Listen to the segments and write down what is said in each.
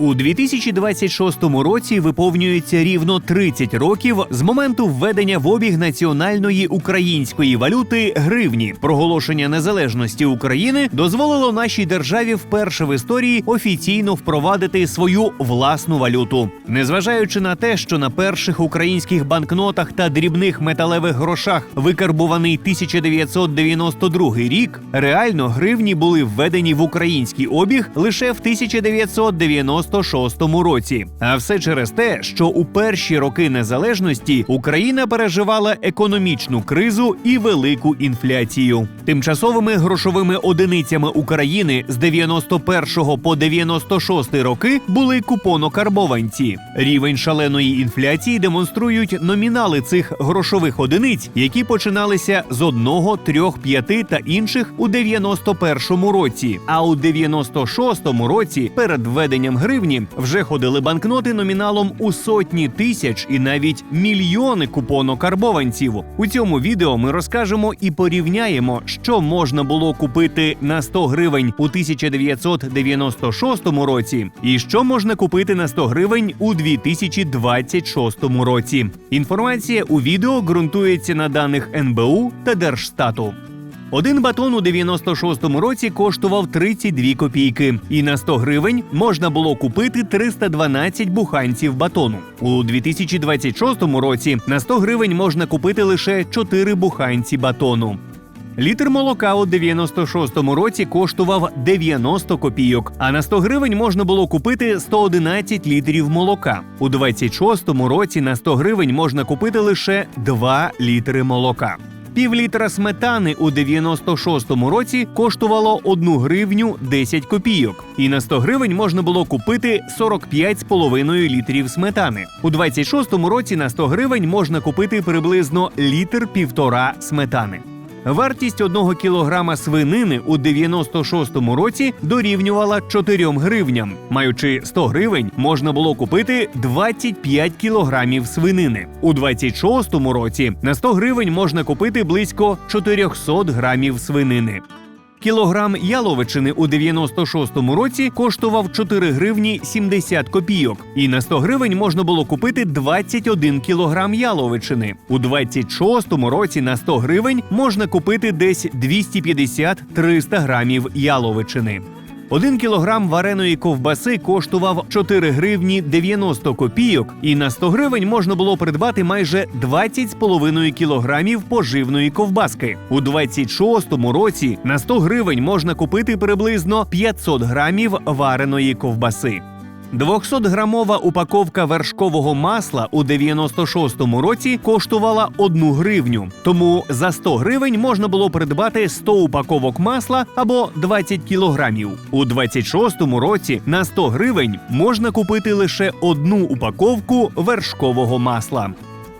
У 2026 році виповнюється рівно 30 років з моменту введення в обіг національної української валюти гривні. Проголошення незалежності України дозволило нашій державі вперше в історії офіційно впровадити свою власну валюту. Незважаючи на те, що на перших українських банкнотах та дрібних металевих грошах викарбуваний 1992 рік, реально гривні були введені в український обіг лише в 1996 році. А все через те, що у перші роки незалежності Україна переживала економічну кризу і велику інфляцію. Тимчасовими грошовими одиницями України з 91 по 96 роки були купонокарбованці. Рівень шаленої інфляції демонструють номінали цих грошових одиниць, які починалися з 1, 3, 5 та інших у 91 році. А у 96 році перед введенням гривні вже ходили банкноти номіналом у сотні тисяч і навіть мільйони купонокарбованців. У цьому відео ми розкажемо і порівняємо, що можна було купити на 100 гривень у 1996 році, і що можна купити на 100 гривень у 2026 році. Інформація у відео ґрунтується на даних НБУ та Держстату. Один батон у 96-му році коштував 32 копійки, і на 100 гривень можна було купити 312 буханців батону. У 2026 році на 100 гривень можна купити лише 4 буханці батону. Літр молока у 96-му році коштував 90 копійок, а на 100 гривень можна було купити 111 літрів молока. У 26-му році на 100 гривень можна купити лише 2 літри молока. Півлітра сметани у 96-му році коштувало 1 гривню 10 копійок, і на 100 гривень можна було купити 45,5 літрів сметани. У 26-му році на 100 гривень можна купити приблизно літр півтора сметани. Вартість одного кілограма свинини у 96-му році дорівнювала 4 гривням. Маючи 100 гривень, можна було купити 25 кілограмів свинини. У 26-му році на 100 гривень можна купити близько 400 грамів свинини. Кілограм яловичини у 96-му році коштував 4 гривні 70 копійок, і на 100 гривень можна було купити 21 кілограм яловичини. У 26-му році на 100 гривень можна купити десь 250-300 грамів яловичини. Один кілограм вареної ковбаси коштував 4 гривні 90 копійок, і на 100 гривень можна було придбати майже 20,5 кілограмів поживної ковбаски. У 26-му році на 100 гривень можна купити приблизно 500 грамів вареної ковбаси. 200-грамова упаковка вершкового масла у 96-му році коштувала 1 гривню. Тому за 100 гривень можна було придбати 100 упаковок масла або 20 кілограмів. У 26-му році на 100 гривень можна купити лише одну упаковку вершкового масла.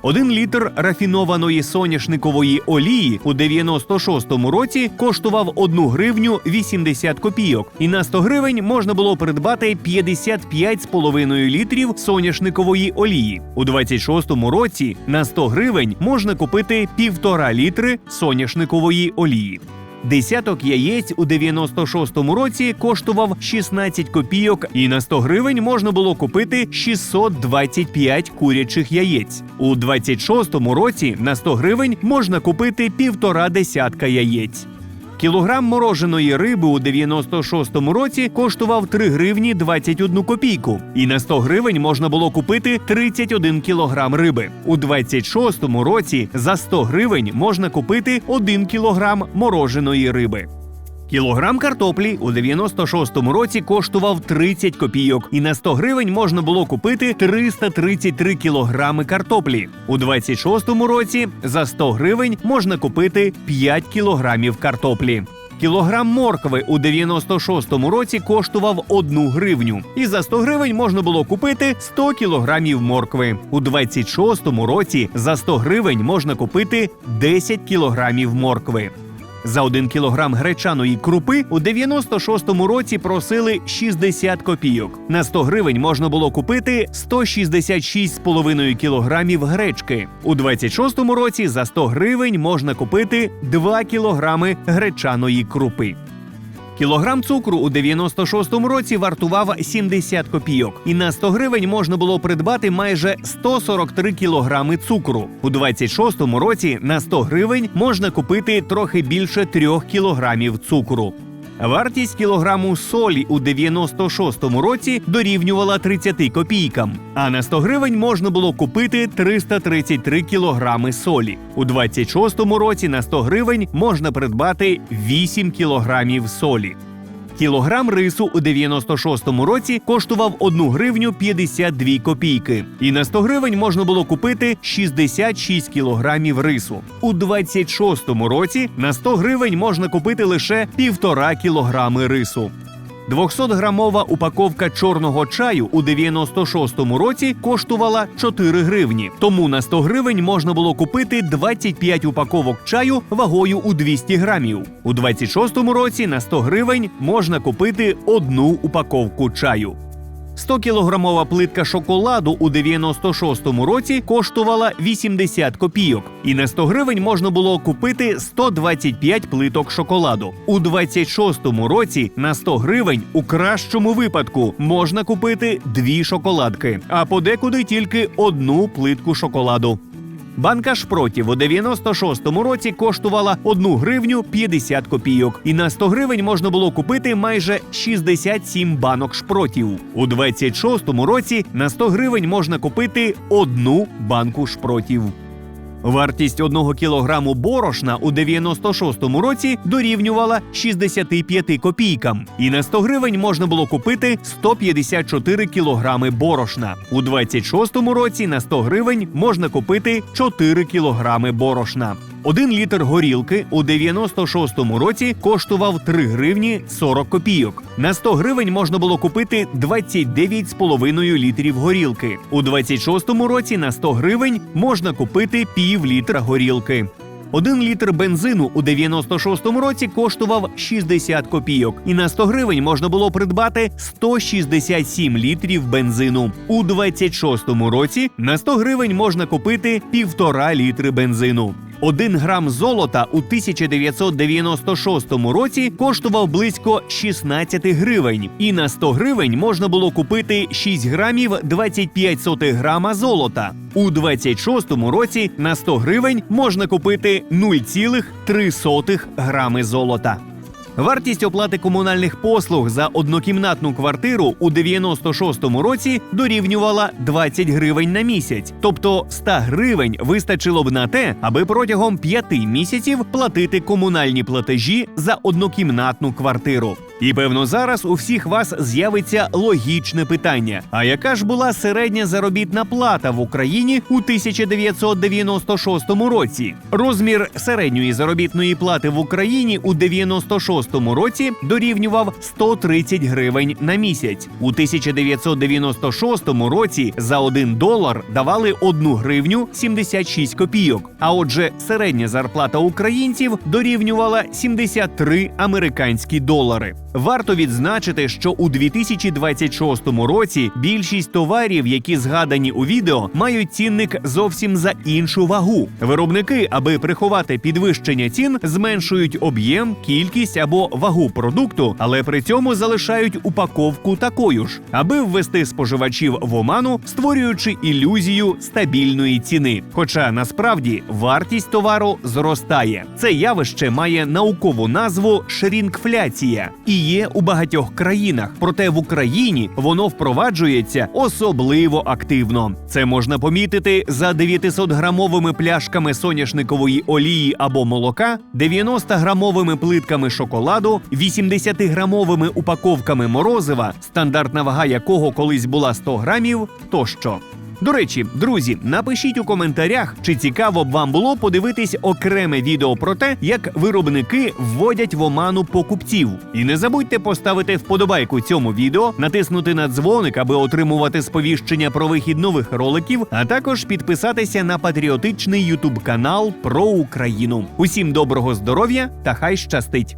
Один літр рафінованої соняшникової олії у 96-му році коштував 1 гривню 80 копійок, і на 100 гривень можна було придбати 55,5 літрів соняшникової олії. У 26-му році на 100 гривень можна купити півтора літри соняшникової олії. Десяток яєць у 96-му році коштував 16 копійок, і на 100 гривень можна було купити 625 курячих яєць. У 26-му році на 100 гривень можна купити півтора десятка яєць. Кілограм мороженої риби у 96-му році коштував 3 гривні 21 копійку, і на 100 гривень можна було купити 31 кілограм риби. У 26-му році за 100 гривень можна купити 1 кілограм мороженої риби. Кілограм картоплі у 96-му році коштував 30 копійок, і на 100 гривень можна було купити 333 кілограми картоплі. У 26-му році за 100 гривень можна купити 5 кілограмів картоплі. Кілограм моркви у 96-му році коштував 1 гривню, і за 100 гривень можна було купити 100 кілограмів моркви. У 26-му році за 100 гривень можна купити 10 кілограмів моркви. За 1 кілограм гречаної крупи у 96-му році просили 60 копійок. На 100 гривень можна було купити 166,5 кілограмів гречки. У 26-му році за 100 гривень можна купити 2 кілограми гречаної крупи. Кілограм цукру у 96-му році вартував 70 копійок, і на 100 гривень можна було придбати майже 143 кілограми цукру. У 26-му році на 100 гривень можна купити трохи більше 3 кілограмів цукру. Вартість кілограму солі у 96-му році дорівнювала 30 копійкам, а на 100 гривень можна було купити 333 кілограми солі. У 26-му році на 100 гривень можна придбати 8 кілограмів солі. Кілограм рису у 96-му році коштував 1 гривню 52 копійки. І на 100 гривень можна було купити 66 кілограмів рису. У 26-му році на 100 гривень можна купити лише півтора кілограми рису. 200-грамова упаковка чорного чаю у 96-му році коштувала 4 гривні. Тому на 100 гривень можна було купити 25 упаковок чаю вагою у 200 грамів. У 26-му році на 100 гривень можна купити одну упаковку чаю. 100-кілограмова плитка шоколаду у 96-му році коштувала 80 копійок, і на 100 гривень можна було купити 125 плиток шоколаду. У 26-му році на 100 гривень у кращому випадку можна купити дві шоколадки, а подекуди тільки одну плитку шоколаду. Банка шпротів у 96-му році коштувала 1 гривню 50 копійок, і на 100 гривень можна було купити майже 67 банок шпротів. У 26-му році на 100 гривень можна купити одну банку шпротів. Вартість одного кілограму борошна у 96-му році дорівнювала 65 копійкам, і на 100 гривень можна було купити 154 кілограми борошна. У 26-му році на 100 гривень можна купити 4 кілограми борошна. Один літр горілки у 96-му році коштував 3 гривні 40 копійок. На 100 гривень можна було купити 29,5 літрів горілки. У 26-му році на 100 гривень можна купити пів літра горілки. Один літр бензину у 96-му році коштував 60 копійок, і на 100 гривень можна було придбати 167 літрів бензину. У 26-му році на 100 гривень можна купити півтора літри бензину. Один грам золота у 1996 році коштував близько 16 гривень, і на 100 гривень можна було купити 6 грамів 25 сотих грама золота. У 26-му році на 100 гривень можна купити 0,3 грами золота. Вартість оплати комунальних послуг за однокімнатну квартиру у 96-му році дорівнювала 20 гривень на місяць, тобто 100 гривень вистачило б на те, аби протягом 5 місяців платити комунальні платежі за однокімнатну квартиру. І певно, зараз у всіх вас з'явиться логічне питання: а яка ж була середня заробітна плата в Україні у 1996 році? Розмір середньої заробітної плати в Україні у 96 році дорівнював 130 гривень на місяць. У 1996 році за 1 долар давали 1 гривню 76 копійок. А отже, середня зарплата українців дорівнювала 73 американські долари. Варто відзначити, що у 2026 році більшість товарів, які згадані у відео, мають цінник зовсім за іншу вагу. Виробники, аби приховати підвищення цін, зменшують об'єм, кількість або вагу продукту, але при цьому залишають упаковку такою ж, аби ввести споживачів в оману, створюючи ілюзію стабільної ціни. Хоча насправді вартість товару зростає. Це явище має наукову назву шрінкфляція і є у багатьох країнах. Проте в Україні воно впроваджується особливо активно. Це можна помітити за 900-грамовими пляшками соняшникової олії або молока, 90-грамовими плитками шоколаду, 80-грамовими упаковками морозива, стандартна вага якого колись була 100 грамів, тощо. До речі, друзі, напишіть у коментарях, чи цікаво б вам було подивитись окреме відео про те, як виробники вводять в оману покупців. І не забудьте поставити вподобайку цьому відео, натиснути на дзвоник, аби отримувати сповіщення про вихід нових роликів, а також підписатися на патріотичний ютуб канал про Україну. Усім доброго здоров'я та хай щастить!